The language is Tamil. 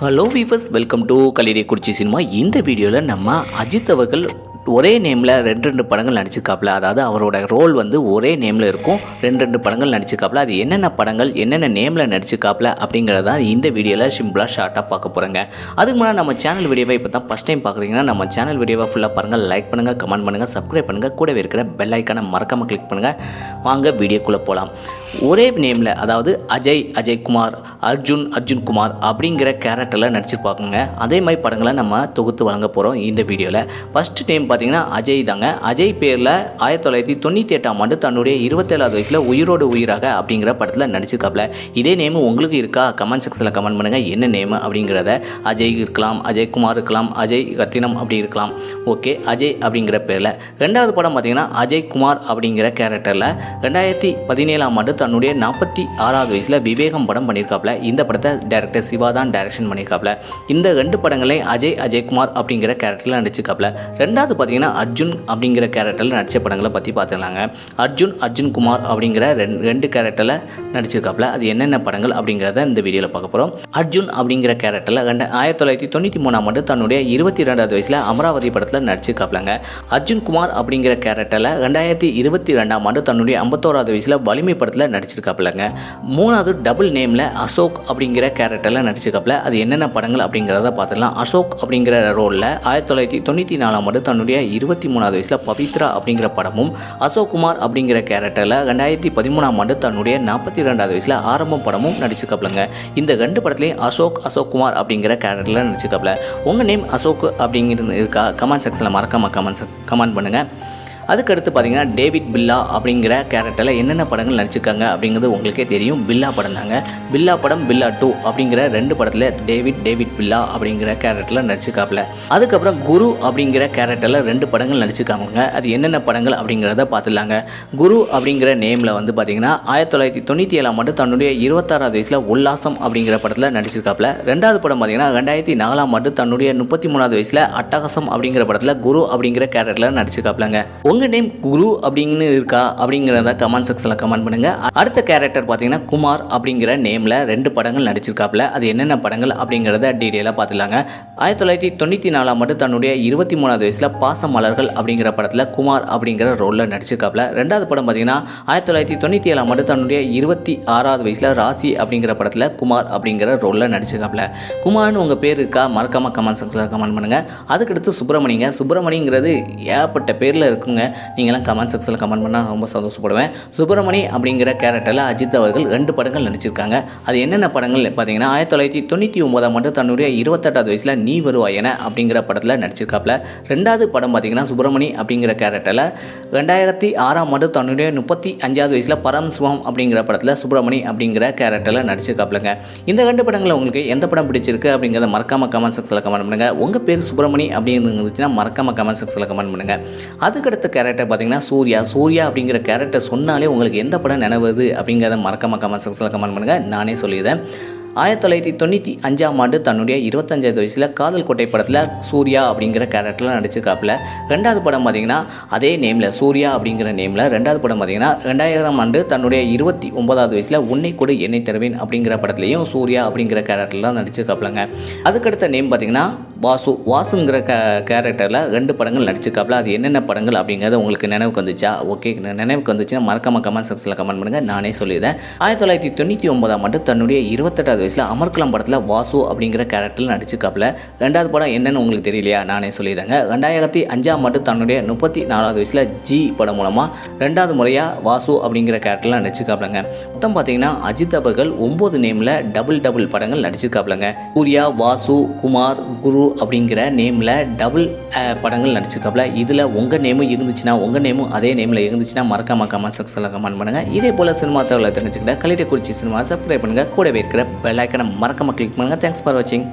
Hello viewers welcome to Kallidaikurichi cinema இந்த வீடியோவில் நம்ம அஜித் அவர்கள் ஒரே நேமில் ரெண்டு ரெண்டு படங்கள் நடிச்சிருக்காப்புல அதாவது அவரோட ரோல் வந்து ஒரே நேமில் இருக்கும். ரெண்டு ரெண்டு படங்கள் நடிச்சிருக்காப்புல அது என்னென்ன படங்கள் என்னென்ன நேமில் நடிச்சிருக்காப்புல அப்படிங்கிறத இந்த வீடியோவில் சிம்பிளாக ஷார்ட்டாக பார்க்க போகிறேங்க அதுக்கு முன்னாடி நம்ம சேனல் வீடியோவை இப்போ தான் ஃபஸ்ட் டைம் பார்க்குறீங்கன்னா நம்ம சேனல் வீடியோவை ஃபுல்லாக பாருங்கள் லைக் பண்ணுங்கள் கமெண்ட் பண்ணுங்கள் சப்ஸ்கிரைப் பண்ணுங்கள் கூடவே இருக்கிற பெல் ஐக்கானை மறக்காமல் கிளிக் பண்ணுங்கள் வாங்க வீடியோக்குள்ளே போகலாம் ஒரே நேமில் அதாவது அஜய் அஜய்குமார் அர்ஜுன் அர்ஜுன் குமார் அப்படிங்கிற கேரக்டரில் நடிச்சிருப்பாங்க அதே மாதிரி படங்களை நம்ம தொகுத்து வழங்க போகிறோம் இந்த வீடியோவில் ஃபஸ்ட் நேம் பார்த்து பார்த்தீங்கன்னா அஜய் தாங்க. அஜய் பேரில் ஆயிரத்தி தொள்ளாயிரத்தி தொண்ணூற்றி எட்டாம் ஆண்டு தன்னுடைய இருபத்தேழாவது வயசில் உயிரோடு உயிராக அப்படிங்கிற படத்தில் நடிச்சிருக்காப்புல இதே நேம் உங்களுக்கு இருக்கா? கமெண்ட் செக்ஷனில் கமெண்ட் பண்ணுங்கள் என்ன நேம் அப்படிங்கிறத. அஜய் இருக்கலாம் அஜய்குமார் இருக்கலாம் அஜய் ரத்தினம் அப்படி இருக்கலாம். ஓகே அஜய் அப்படிங்கிற பேரில். ரெண்டாவது படம் பார்த்தீங்கன்னா அஜய் குமார் அப்படிங்கிற கேரக்டரில் ரெண்டாயிரத்தி பதினேழாம் ஆண்டு தன்னுடைய நாற்பத்தி ஆறாவது வயசில் விவேகம் படம் பண்ணியிருக்காப்புல இந்த படத்தை டேரக்டர் சிவா தான் டைரக்ஷன் பண்ணியிருக்காப்புல இந்த ரெண்டு படங்களையும் அஜய் அஜய்குமார் அப்படிங்கிற கேரக்டரில் நடிச்சிருக்காப்புல ரெண்டாவது பார்த்தீங்கன்னா அர்ஜுன் அப்படிங்கிற கேரக்டரில் நடித்த படங்களை பற்றி பார்த்துக்கலாங்க. அர்ஜுன் அர்ஜுன் குமார் அப்படிங்கிற ரெண்டு ரெண்டு கேரக்டரில் நடிச்சிருக்காப்புல. அது என்னென்ன படங்கள் அப்படிங்கிறத இந்த வீடியோவில் பார்க்க போகிறோம் அர்ஜுன் அப்படிங்கிற கேரக்டரில் ரெண்டு ஆயிரத்தி தொள்ளாயிரத்தி தொண்ணூற்றி மூணாம் ஆண்டு தன்னுடைய இருபத்தி ரெண்டாவது வயசில் அமராவதி படத்தில் நடிச்சிருக்காப்புலங்க. அர்ஜுன் குமார் அப்படிங்கிற கேரக்டரில் ரெண்டாயிரத்தி இருபத்தி ரெண்டாம் ஆண்டு தன்னுடைய ஐம்பத்தோராவது வயசில் வலிமை படத்தில் நடிச்சிருக்காப்புலங்க. மூணாவது டபுள் நேமில் அசோக் அப்படிங்கிற கேரக்டரில் நடிச்சிருக்காப்புல. அது என்னென்ன படங்கள் அப்படிங்கிறத பார்த்துக்கலாம் அசோக் அப்படிங்கிற ரோலில் ஆயிரத்தி தொள்ளாயிரத்தி தொண்ணூற்றி நாலாம் ஆண்டு தன்னுடைய இருபத்தி மூணாவது வயசில் பவித்ரா அப்படிங்கிற படமும் அசோக் குமார் அப்படிங்கிற கேரக்டரில் ரெண்டாயிரத்தி பதிமூணாம் ஆண்டு தன்னுடைய நாற்பத்தி ரெண்டாவது வயசில் ஆரம்பம் படமும் நடிச்சுக்கப்லங்க இந்த ரெண்டு படத்துலையும் அசோக் அசோக் குமார் அப்படிங்கிற கேரக்டரில் நடிச்சிருக்காப்புல உங்கள் நேம் அசோக் அப்படிங்கிறது இருக்கா? கமெண்ட் செக்ஷனில் மறக்காமல் கமெண்ட் கமெண்ட் பண்ணுங்கள் அதுக்கடுத்து பார்த்தீங்கன்னா டேவிட் பில்லா அப்படிங்கிற கேரக்டரில் என்னென்ன படங்கள் நடிச்சிருக்காங்க அப்படிங்கிறது உங்களுக்கே தெரியும். பில்லா படம் தாங்க. பில்லா படம் பில்லா டூ அப்படிங்கிற ரெண்டு படத்தில் டேவிட் டேவிட் பில்லா அப்படிங்கிற கேரக்டரில் நடிச்சிருக்காப்புல. அதுக்கப்புறம் குரு அப்படிங்கிற கேரக்டரில் ரெண்டு படங்கள் நடிச்சிருக்காங்க அது என்னென்ன படங்கள் அப்படிங்கிறத பார்த்துடலாங்க. குரு அப்படிங்கிற நேமில் வந்து பார்த்தீங்கன்னா ஆயிரத்தி தொள்ளாயிரத்தி தொண்ணூற்றி ஏழாம் ஆண்டு தன்னுடைய இருபத்தாறாவது வயசில் உல்லாசம் அப்படிங்கிற படத்தில் நடிச்சிருக்காப்புல. ரெண்டாவது படம் பார்த்தீங்கன்னா ரெண்டாயிரத்தி நாலாம் ஆண்டு தன்னுடைய முப்பத்தி மூணாவது வயசில் அட்டகாசம் அப்படிங்கிற படத்தில் குரு அப்படிங்கிற கேரக்டரில் நடிச்சிருக்காப்புலங்க. உங்கள் நேம் குரு அப்படிங்கன்னு இருக்கா அப்படிங்கிறத கமெண்ட் செக்ஷனில் கமெண்ட் பண்ணுங்கள் அடுத்த கேரக்டர் பார்த்தீங்கன்னா குமார் அப்படிங்கிற நேமில் ரெண்டு படங்கள் நடிச்சிருக்காப்புல. அது என்னென்ன படங்கள் அப்படிங்கிறத டீட்டெயிலாக பார்த்துலாங்க ஆயிரத்தி தொள்ளாயிரத்தி தொண்ணூற்றி நாலாம் ஆண்டு தன்னுடைய இருபத்தி மூணாவது வயசில் பாச மலர்கள் அப்படிங்கிற படத்தில் குமார் அப்படிங்கிற ரோலில் நடிச்சிருக்காப்புல. ரெண்டாவது படம் பார்த்தீங்கன்னா ஆயிரத்தி தொள்ளாயிரத்தி தொண்ணூற்றி ஏழாம் ஆண்டு தன்னுடைய இருபத்தி ஆறாவது வயசில் ராசி அப்படிங்கிற படத்தில் குமார் அப்படிங்கிற ரோலில் நடிச்சிருக்காப்புல. குமார்னு உங்கள் பேர் இருக்கா? மறக்காமல் கமெண்ட் செக்ஷனில் கமெண்ட் பண்ணுங்கள் அதுக்கடுத்து சுப்பிரமணிங்க. சுப்பிரமணிங்கிறது ஏகப்பட்ட பேரில் இருக்குங்க. நீங்களாம் கமெண்ட் செக்ஷனில் கமெண்ட் பண்ணால் ரொம்ப சந்தோஷப்படுவேன். சுப்பிரமணி அப்படிங்கிற கேரக்டரில் அஜித் அவர்கள் ரெண்டு படங்கள் நடிச்சிருக்காங்க. அது என்னென்ன படங்கள் பார்த்தீங்கன்னா ஆயிரத்தி தொள்ளாயிரத்தி தொண்ணூற்றி ஒன்பதாம் ஆண்டு தன்னுடைய இருபத்தெட்டாவது வயசில் நீ வருவாய் என அப்படிங்கிற படத்தில் நடிச்சிருக்காப்புல ரெண்டாவது படம் பார்த்தீங்கன்னா சுப்பிரமணி அப்படிங்கிற கேரக்டரில் ரெண்டாயிரத்தி ஆறாம் ஆண்டு தன்னுடைய முப்பத்தி அஞ்சாவது வயசில் பரம் சிவம் அப்படிங்கிற படத்தில் சுப்பிரமணி அப்படிங்கிற கேரக்டரில் நடிச்சிருக்காப்புலங்க இந்த ரெண்டு படங்களில் உங்களுக்கு எந்த படம் பிடிச்சிருக்கு அப்படிங்கிறத மறக்காமல் கமெண்ட் செக்ஷனில் கமெண்ட் பண்ணுங்கள் உங்கள் பேர் சுப்பிரமணி அப்படின்னு இருந்துச்சுன்னா மறக்காமல் கமெண்ட் செக்ஷனில் கமெண்ட் பண்ணுங்கள் அதுக்கடுத்த கேரக்டர் பார்த்தீங்கன்னா சூர்யா. சூர்யா அப்படிங்கிற கேரக்டர் சொன்னாலே உங்களுக்கு எந்த படம் நினைவுது அப்படிங்கிறத மறக்க கமெண்ட் செக்ஷனில் கமெண்ட் பண்ணுங்கள் நானே சொல்லிடுறேன். ஆயிரத்தி தொள்ளாயிரத்தி தொண்ணூற்றி அஞ்சாம் ஆண்டு தன்னுடைய இருபத்தஞ்சாவது வயசில் காதல் கோட்டை படத்தில் சூர்யா அப்படிங்கிற கேரக்டரில் நடிச்சிருக்காப்புல. ரெண்டாவது படம் பார்த்தீங்கன்னா அதே நேமில் சூர்யா அப்படிங்கிற நேமில் ரெண்டாவது படம் பார்த்தீங்கன்னா ரெண்டாயிரம் ஆண்டு தன்னுடைய இருபத்தி ஒன்பதாவது வயசில் உன்னை கொடு என்னை தருவேன் அப்படிங்கிற படத்துலையும் சூர்யா அப்படிங்கிற கேரக்டரில் நடிச்சிருக்காப்புலங்க. அதுக்கடுத்த நேம் பார்த்தீங்கன்னா வாசு வாசுங்கிற க கேரக்டரில் ரெண்டு படங்கள் நடிச்சிருக்காப்புல. அது என்னென்ன படங்கள் அப்படிங்கிறது உங்களுக்கு நினைவுக்கு வந்துச்சா? ஓகே நினைவுக்கு வந்துச்சுன்னா மறக்காம கமெண்ட் செக்ஷனில் கமெண்ட் பண்ணுங்கள் நானே சொல்லிடுறேன். ஆயிரத்தி தொள்ளாயிரத்தி தொண்ணூற்றி ஒன்பதாம் ஆண்டு தன்னுடைய இருபத்தெட்டாவது வயசில் அமர்கலம் படத்தில் வாசு அப்படிங்கிற கேரக்டரில் நடிச்சிருக்காப்புல. ரெண்டாவது படம் என்னன்னு உங்களுக்கு தெரியலையா? நானே சொல்லிடுறேங்க. ரெண்டாயிரத்தி அஞ்சாம் ஆண்டு தன்னுடைய முப்பத்தி நாலாவது வயசில் ஜி படம் மூலமாக ரெண்டாவது முறையாக வாசு அப்படிங்கிற கேரக்டரில் நடிச்சிருக்காப்புலங்க. மொத்தம் பார்த்தீங்கன்னா அஜித் அவர்கள் ஒம்பது நேமில் டபுள் டபுள் படங்கள் நடிச்சிருக்காப்புலங்க. சூர்யா வாசு குமார் குரு அப்படிங்கிற நேமில் டபுள் படங்கள் நடிச்சிருக்காப்புல. இதில் உங்கள் நேமும் இருந்துச்சுன்னா உங்கள் நேமும் அதே நேமில் இருந்துச்சுன்னா மறக்காம கமெண்ட் செக்ஷனில் கமெண்ட் பண்ணுங்கள் இதே போல் சினிமா தகவலை தெரிஞ்சுக்கிட்ட கலிட்ட குறிச்சி சினிமா சப்ஸ்கிரைப் பண்ணுங்கள் கூடவே இருக்கிற பெல் ஐக்கனை மறக்காமல் கிளிக் பண்ணுங்கள் தேங்க்ஸ் ஃபார் வாட்சிங்